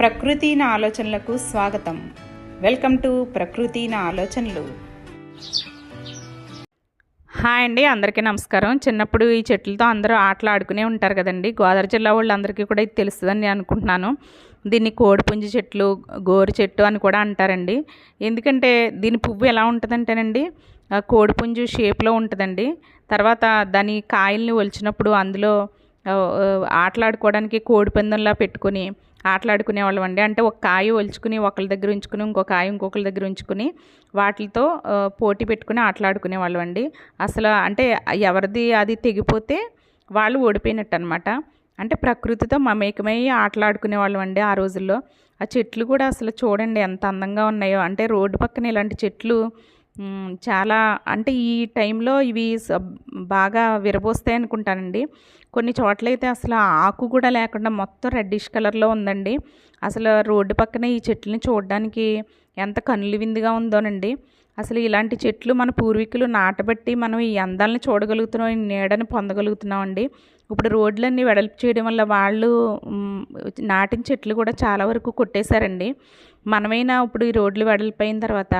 ప్రకృతి నా ఆలోచనలకు స్వాగతం. వెల్కమ్ టు ప్రకృతి నా ఆలోచనలు. హాయ్ అండి అందరికీ నమస్కారం. చిన్నప్పుడు ఈ చెట్లతో అందరూ ఆటలు ఆడుకునే ఉంటారు కదండి. గోదావరి జిల్లా వాళ్ళందరికీ కూడా ఇది తెలుస్తుందని నేను అనుకుంటున్నాను. దీన్ని కోడిపుంజి చెట్లు గోరు చెట్టు అని కూడా అంటారండి. ఎందుకంటే దీని పువ్వు ఎలా ఉంటుందంటేనండి కోడిపుంజు షేప్లో ఉంటుందండి. తర్వాత దాని కాయల్ని ఒలిచినప్పుడు అందులో ఆటలాడుకోవడానికి కోడిపందంలా పెట్టుకొని ఆటలాడుకునే వాళ్ళం అండి. అంటే ఒక కాయ ఒలుచుకుని ఒకళ్ళ దగ్గర ఉంచుకుని ఇంకో కాయ ఇంకొకళ్ళ దగ్గర ఉంచుకుని వాటితో పోటీ పెట్టుకుని ఆటలాడుకునే వాళ్ళం అండి. అసలు అంటే ఎవరిది అది తెగిపోతే వాళ్ళు ఓడిపోయినట్టు అనమాట అంటే ప్రకృతితో మమేకమై ఆటలాడుకునే వాళ్ళం అండి ఆ రోజుల్లో. ఆ చెట్లు కూడా అసలు చూడండి ఎంత అందంగా ఉన్నాయో. అంటే రోడ్డు పక్కన ఇలాంటి చెట్లు చాలా అంటే ఈ టైంలో ఇవి బాగా విరబోస్తాయి అనుకుంటానండి. కొన్ని చోట్లయితే అసలు ఆకు కూడా లేకుండా మొత్తం రెడ్డిష్ కలర్లో ఉందండి. అసలు రోడ్డు పక్కన ఈ చెట్లని చూడడానికి ఎంత కనులు విందుగా ఉందోనండి. అసలు ఇలాంటి చెట్లు మన పూర్వీకులు నాటబట్టి మనం ఈ అందాలను చూడగలుగుతున్నాం ఈ నీడని పొందగలుగుతున్నామండి. ఇప్పుడు రోడ్లన్నీ వెడల్పు చేయడం వల్ల వాళ్ళు నాటిన చెట్లు కూడా చాలా వరకు కొట్టేశారండి. మనమైనా ఇప్పుడు ఈ రోడ్లు వెడల్పోయిన తర్వాత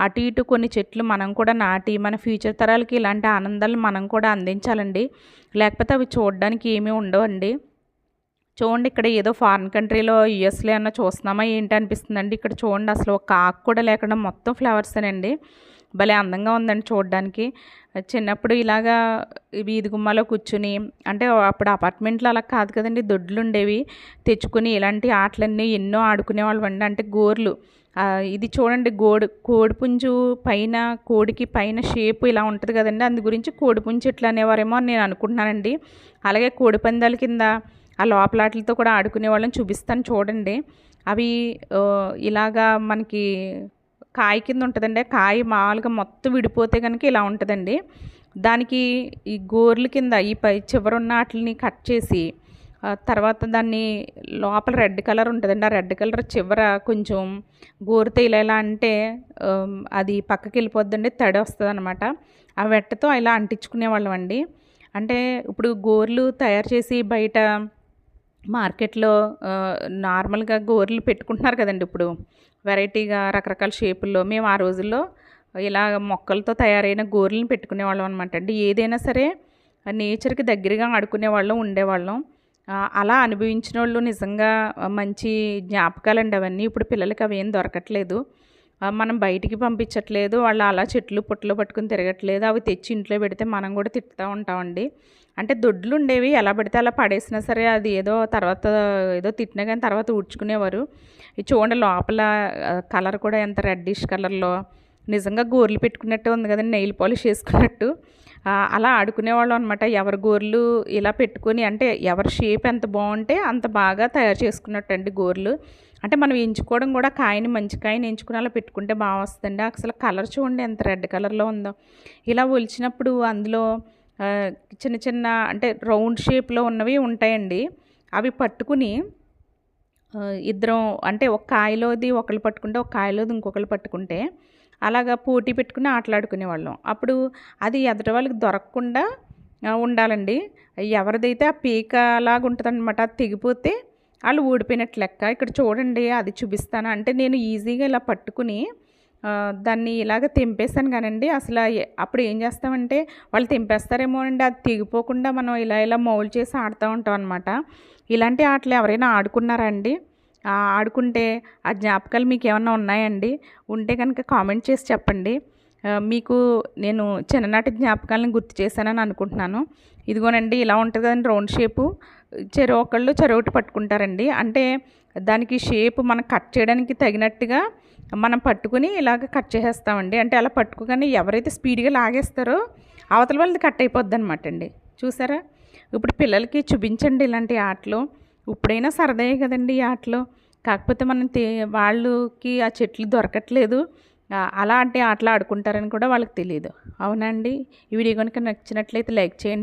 అటు ఇటు కొన్ని చెట్లు మనం కూడా నాటి మన ఫ్యూచర్ తరాలకి ఇలాంటి ఆనందాలు మనం కూడా అందించాలండి. లేకపోతే అవి చూడడానికి ఏమీ ఉండవండి. చూడండి ఇక్కడ ఏదో ఫారిన్ కంట్రీలో యుఎస్లో అన్న చూస్తున్నామా ఏంటి అనిపిస్తుందండి. ఇక్కడ చూడండి అసలు ఒక ఆకు కూడా లేకుండా మొత్తం ఫ్లవర్సేనండి. భలే అందంగా ఉందండి చూడడానికి. చిన్నప్పుడు ఇలాగా వీధి గుమ్మాలో కూర్చుని అంటే అప్పుడు అపార్ట్మెంట్లో అలా కాదు కదండి దొడ్లు ఉండేవి తెచ్చుకుని ఇలాంటి ఆటలన్నీ ఎన్నో ఆడుకునేవాళ్ళు అండి. అంటే గోర్లు. ఇది చూడండి గోడు కోడిపుంజు పైన కోడికి పైన షేప్ ఇలా ఉంటుంది కదండి. అందు గురించి కోడిపుంజు ఎట్లా అనేవారేమో అని నేను అనుకుంటున్నానండి. అలాగే కోడిపందాల కింద ఆ లోపలాటలతో కూడా ఆడుకునే వాళ్ళని చూపిస్తాను చూడండి. అవి ఇలాగా మనకి కాయ కింద ఉంటుందండి. కాయ మామూలుగా మొత్తం విడిపోతే కనుక ఇలా ఉంటుందండి. దానికి ఈ గోర్ల కింద ఈ పై చివర ఉన్న వాటిని కట్ చేసి తర్వాత దాన్ని లోపల రెడ్ కలర్ ఉంటుందండి. ఆ రెడ్ కలర్ చివర కొంచెం గోరుతో ఇలా ఇలా అంటే అది పక్కకి వెళ్ళిపోద్దండి తడి వస్తుంది అనమాట ఆ వెట్టతో ఇలా అంటించుకునే వాళ్ళం అండి అంటే ఇప్పుడు గోర్లు తయారు చేసి బయట మార్కెట్లో నార్మల్గా గోర్లు పెట్టుకుంటున్నారు కదండి ఇప్పుడు. వెరైటీగా రకరకాల షేపుల్లో. మేము ఆ రోజుల్లో ఇలా మొక్కలతో తయారైన గోర్లను పెట్టుకునే వాళ్ళం అనమాట అండి. ఏదైనా సరే నేచర్కి దగ్గరగా ఆడుకునే వాళ్ళం ఉండేవాళ్ళం. అలా అనుభవించిన వాళ్ళు నిజంగా మంచి జ్ఞాపకాలండి అవన్నీ. ఇప్పుడు పిల్లలకి అవి ఏం దొరకట్లేదు. మనం బయటికి పంపించట్లేదు వాళ్ళు అలా చెట్లు పుట్టలు పట్టుకుని తిరగట్లేదు అవి తెచ్చి ఇంట్లో పెడితే మనం కూడా తిట్టుతూ ఉంటామండి. అంటే దొడ్లు ఉండేవి ఎలా పడితే అలా పడేసినా సరే అది ఏదో తర్వాత ఏదో తిట్టినా కానీ తర్వాత ఊడ్చుకునేవారు. ఇది చూడండి లోపల కలర్ కూడా ఎంత రెడ్డిష్ కలర్లో నిజంగా గోర్లు పెట్టుకున్నట్టే ఉంది కదండి నెయిల్ పాలిష్ వేసుకున్నట్టు అలా ఆడుకునేవాళ్ళం అనమాట ఎవరి గోర్లు ఇలా పెట్టుకొని అంటే ఎవరి షేప్ ఎంత బాగుంటే అంత బాగా తయారు చేసుకున్నట్టు అండి గోర్లు. అంటే మనం ఎంచుకోవడం కూడా కాయని మంచి కాయని ఎంచుకుని అలా పెట్టుకుంటే బాగా వస్తుందండి. అసలు కలర్ చూడండి ఎంత రెడ్ కలర్లో ఉందో. ఇలా ఒలిచినప్పుడు అందులో చిన్న చిన్న అంటే రౌండ్ షేప్లో ఉన్నవి ఉంటాయండి. అవి పట్టుకుని ఇద్దరం అంటే ఒక కాయలోది ఒకళ్ళు పట్టుకుంటే ఒక కాయలోది ఇంకొకళ్ళు పట్టుకుంటే అలాగా పోటీ పెట్టుకుని ఆటలాడుకునే వాళ్ళం అప్పుడు అది ఎదుటి వాళ్ళకి దొరకకుండా ఉండాలండి. ఎవరిదైతే ఆ పీక లాగా ఉంటుందన్నమాట అది తెగిపోతే వాళ్ళు ఊడిపోయినట్లు లెక్క. ఇక్కడ చూడండి అది చూపిస్తాను. అంటే నేను ఈజీగా ఇలా పట్టుకుని దాన్ని ఇలాగ తెంపేశాను కానండి. అసలు అప్పుడు ఏం చేస్తామంటే వాళ్ళు తెంపేస్తారేమో అండి. అది తెగిపోకుండా మనం ఇలా ఇలా మౌలు చేసి ఆడుతూ ఉంటాం అనమాట ఇలాంటి ఆటలు ఎవరైనా ఆడుకున్నారా అండి? ఆడుకుంటే ఆ జ్ఞాపకాలు మీకు ఏమన్నా ఉన్నాయండి? ఉంటే కనుక కామెంట్ చేసి చెప్పండి. మీకు నేను చిన్ననాటి జ్ఞాపకాలను గుర్తు చేశానని అనుకుంటున్నాను. ఇదిగోనండి ఇలా ఉంటుంది కదండి రౌండ్ షేపు. చెరువు ఒకళ్ళు చెరువుటి పట్టుకుంటారండి. అంటే దానికి షేప్ మనం కట్ చేయడానికి తగినట్టుగా మనం పట్టుకుని ఇలాగ కట్ చేసేస్తామండి. అంటే అలా పట్టుకోగానే ఎవరైతే స్పీడ్గా లాగేస్తారో అవతల వాళ్ళది కట్ అయిపోద్ది అనమాట అండి. చూసారా? ఇప్పుడు పిల్లలకి చూపించండి ఇలాంటి ఆటలు. ఇప్పుడైనా సరదాయే కదండి ఈ ఆటలు. కాకపోతే మనం తే వాళ్ళకి ఆ చెట్లు దొరకట్లేదు. అలాంటి ఆటలు ఆడుకుంటారని కూడా వాళ్ళకి తెలియదు అవునండి. ఈ వీడియో కనుక నచ్చినట్లయితే లైక్ చేయండి.